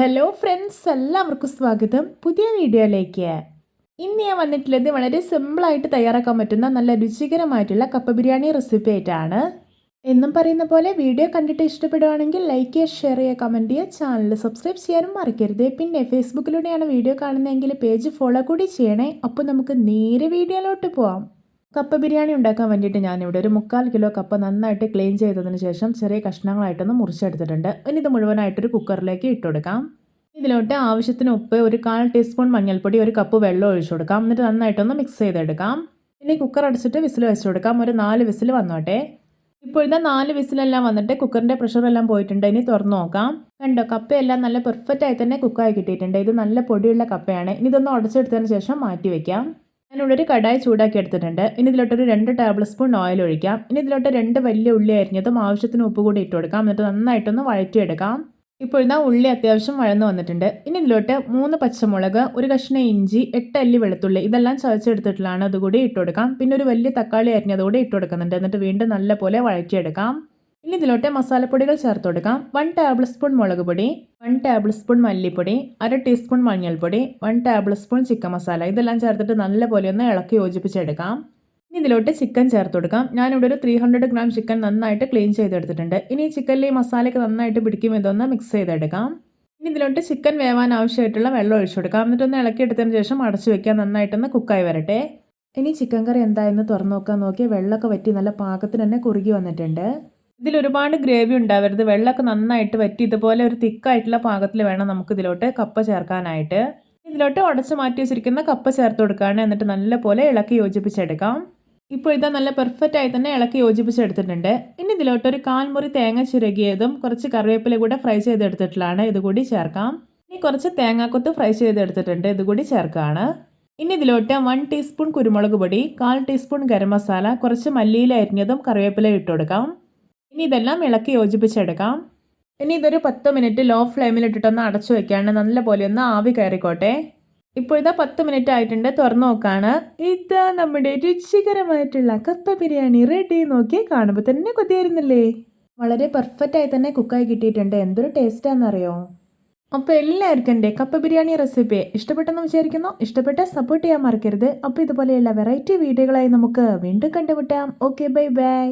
Hello friends എല്ലാവർക്കും സ്വാഗതം. പുതിയ വീഡിയോയിലേക്ക്. ഇന്ന് ഞാൻ വന്നിട്ടുള്ളത് വളരെ സിമ്പിളായിട്ട് തയ്യാറാക്കാൻ പറ്റുന്ന നല്ല രുചികരമായിട്ടുള്ള കപ്പ ബിരിയാണി റെസിപ്പി ആയിട്ടാണ്. എന്നും പറയുന്ന പോലെ വീഡിയോ കണ്ടിട്ട് ഇഷ്ടപ്പെടുവാണെങ്കിൽ ലൈക്ക് ചെയ്യുക ഷെയർ ചെയ്യുക കമന്റ് ചെയ്യുക ചാനൽ സബ്സ്ക്രൈബ് ചെയ്യാനും മറക്കരുത്. പിന്നെ ഫേസ്ബുക്കിലൂടെയാണ് വീഡിയോ കാണുന്നതെങ്കിൽ പേജ് ഫോളോ കൂടി ചെയ്യണേ. അപ്പോൾ നമുക്ക് നേരെ വീഡിയോയിലോട്ട് പോവാം. കപ്പ ബിരിയാണി ഉണ്ടാക്കാൻ വേണ്ടിയിട്ട് ഞാനിവിടെ ഒരു മുക്കാൽ കിലോ കപ്പ നന്നായിട്ട് ക്ലീൻ ചെയ്തതിന് ശേഷം ചെറിയ കഷ്ണങ്ങളായിട്ടൊന്ന് മുറിച്ചെടുത്തിട്ടുണ്ട്. ഇനി ഇത് മുഴുവനായിട്ടൊരു കുക്കറിലേക്ക് ഇട്ട് കൊടുക്കാം. ഇതിലോട്ട് ആവശ്യത്തിന് ഉപ്പ് ഒരു കാൽ ടീസ്പൂൺ മഞ്ഞൾപ്പൊടി ഒരു കപ്പ് വെള്ളം ഒഴിച്ചു കൊടുക്കാം. എന്നിട്ട് നന്നായിട്ടൊന്ന് മിക്സ് ചെയ്തെടുക്കാം. ഇനി കുക്കർ അടച്ചിട്ട് വിസിൽ വെച്ച് കൊടുക്കാം. ഒരു നാല് വിസിൽ വന്നോട്ടെ. ഇപ്പോൾ ഇതാ നാല് വിസിലെല്ലാം വന്നിട്ട് കുക്കറിന്റെ പ്രഷറെല്ലാം പോയിട്ടുണ്ട്. ഇനി തുറന്നു നോക്കാം. കണ്ടോ കപ്പയെല്ലാം നല്ല പെർഫെക്റ്റ് ആയി തന്നെ കുക്കായി കിട്ടിയിട്ടുണ്ട്. ഇത് നല്ല പൊടിയുള്ള കപ്പയാണ്. ഇനി ഇതൊന്ന് ഉടച്ചെടുത്തതിന് ശേഷം മാറ്റി വയ്ക്കാം ഞാനിവിടെ ഒരു കടായി ചൂടാക്കി എടുത്തിട്ടുണ്ട്. ഇനി ഇതിലോട്ടൊരു രണ്ട് ടേബിൾ സ്പൂൺ ഓയിൽ ഒഴിക്കാം. ഇനി ഇതിലോട്ട് രണ്ട് വലിയ ഉള്ളി അരിഞ്ഞതും ആവശ്യത്തിന് ഉപ്പ് കൂടി ഇട്ട് കൊടുക്കാം. എന്നിട്ട് നന്നായിട്ടൊന്ന് വഴറ്റിയെടുക്കാം. ഇപ്പോൾ ഇതാ ഉള്ളി അത്യാവശ്യം വഴന്നു വന്നിട്ടുണ്ട്. ഇനി ഇതിലോട്ട് മൂന്ന് പച്ചമുളക് ഒരു കഷ്ണം ഇഞ്ചി എട്ട് അല്ലി വെളുത്തുള്ളി ഇതെല്ലാം ചതച്ചെടുത്തിട്ടുള്ളതാണ്. അതുകൂടി ഇട്ട് കൊടുക്കാം. പിന്നെ ഒരു വലിയ തക്കാളി അരിഞ്ഞതുകൂടി ഇട്ട് കൊടുക്കുന്നുണ്ട്. എന്നിട്ട് വീണ്ടും നല്ലപോലെ വഴറ്റിയെടുക്കാം. ഇനി ഇതിലോട്ട് മസാലപ്പൊടികൾ ചേർത്ത് കൊടുക്കാം വൺ ടേബിൾ സ്പൂൺ മുളക് പൊടി വൺ ടേബിൾ സ്പൂൺ മല്ലിപ്പൊടി അര ടീസ്പൂൺ മഞ്ഞൾപ്പൊടി one table spoon chicken masala ഇതെല്ലാം ചേർത്തിട്ട് നല്ലപോലെ ഒന്ന് ഇളക്കി യോജിപ്പിച്ചെടുക്കാം. ഇനി ഇതിലോട്ട് ചിക്കൻ ചേർത്ത് കൊടുക്കാം ഞാനിവിടെ ഒരു ത്രീ ഹൺഡ്രഡ് ഗ്രാം ചിക്കൻ നന്നായിട്ട് ക്ലീൻ ചെയ്തെടുത്തിട്ടുണ്ട്. ഇനി ഈ ചിക്കനിൽ ഈ മസാലയ്ക്ക് നന്നായിട്ട് പിടിക്കും. ഇതൊന്ന് മിക്സ് ചെയ്തെടുക്കാം. ഇനി ഇതിലോട്ട് ചിക്കൻ വേവാൻ ആവശ്യമായിട്ടുള്ള വെള്ളം ഒഴിച്ചു കൊടുക്കാം എന്നിട്ടൊന്ന് ഇളക്കിയെടുത്തതിന് ശേഷം അടച്ചു വെക്കാൻ നന്നായിട്ടൊന്ന് കുക്കായി വരട്ടെ. ഇനി ചിക്കൻ കറി എന്തായെന്ന് തുറന്നു നോക്കാൻ നോക്കി വെള്ളമൊക്കെ വറ്റി നല്ല പാകത്തിന് തന്നെ കുറുകി വന്നിട്ടുണ്ട്. ഇതിൽ ഒരുപാട് ഗ്രേവി ഉണ്ടാവരുത്. വെള്ളമൊക്കെ നന്നായിട്ട് വറ്റി ഇതുപോലെ ഒരു തിക്കായിട്ടുള്ള പാകത്തിൽ വേണം നമുക്ക് ഇതിലോട്ട് കപ്പ ചേർക്കാനായിട്ട്. ഇതിലോട്ട് ഉടച്ചു മാറ്റി വെച്ചിരിക്കുന്ന കപ്പ ചേർത്ത് കൊടുക്കുകയാണ്. എന്നിട്ട് നല്ലപോലെ ഇളക്കി യോജിപ്പിച്ചെടുക്കാം. ഇപ്പോൾ ഇതാ നല്ല പെർഫെക്റ്റ് ആയി തന്നെ ഇളക്കി യോജിപ്പിച്ചെടുത്തിട്ടുണ്ട്. ഇനി ഇതിലോട്ട് ഒരു കാൽമുറി തേങ്ങ ചുരുകിയതും കുറച്ച് കറിവേപ്പില കൂടെ ഫ്രൈ ചെയ്തെടുത്തിട്ടുള്ളതാണ്. ഇതുകൂടി ചേർക്കാം. ഇനി കുറച്ച് തേങ്ങാക്കൊത്ത് ഫ്രൈ ചെയ്തെടുത്തിട്ടുണ്ട്. ഇതുകൂടി ചേർക്കുകയാണ്. ഇനി ഇതിലോട്ട് വൺ ടീസ്പൂൺ കുരുമുളക് പൊടി കാൽ ടീസ്പൂൺ ഗരം മസാല കുറച്ച് മല്ലിയില അരിഞ്ഞതും കറിവേപ്പില ഇട്ട് കൊടുക്കാം ഇനി ഇതെല്ലാം ഇളക്കി യോജിപ്പിച്ചെടുക്കാം. ഇനി ഇതൊരു പത്ത് മിനിറ്റ് ലോ ഫ്ലെയിമിൽ ഇട്ടിട്ടൊന്ന് അടച്ചു വെക്കാണ് നല്ലപോലെ ഒന്ന് ആവി കയറിക്കോട്ടെ. ഇപ്പോഴിതാ പത്ത് മിനിറ്റ് ആയിട്ടുണ്ട് തുറന്നു നോക്കാണ്. ഇതാ നമ്മുടെ രുചികരമായിട്ടുള്ള കപ്പ ബിരിയാണി റെഡി നോക്കി കാണുമ്പോൾ തന്നെ കൊതിയായിരുന്നില്ലേ? വളരെ പെർഫെക്റ്റ് ആയി തന്നെ കുക്കായി കിട്ടിയിട്ടുണ്ട്. എന്തൊരു ടേസ്റ്റാണെന്നറിയോ അപ്പോൾ എല്ലാവർക്കും എന്റെ കപ്പ ബിരിയാണി റെസിപ്പി ഇഷ്ടപ്പെട്ടെന്ന് വിചാരിക്കുന്നു. ഇഷ്ടപ്പെട്ട സപ്പോർട്ട് ചെയ്യാൻ മറക്കരുത്. അപ്പോൾ ഇതുപോലെയുള്ള വെറൈറ്റി വീഡിയോകളായി നമുക്ക് വീണ്ടും കണ്ടുമുട്ടാം. Okay bye bye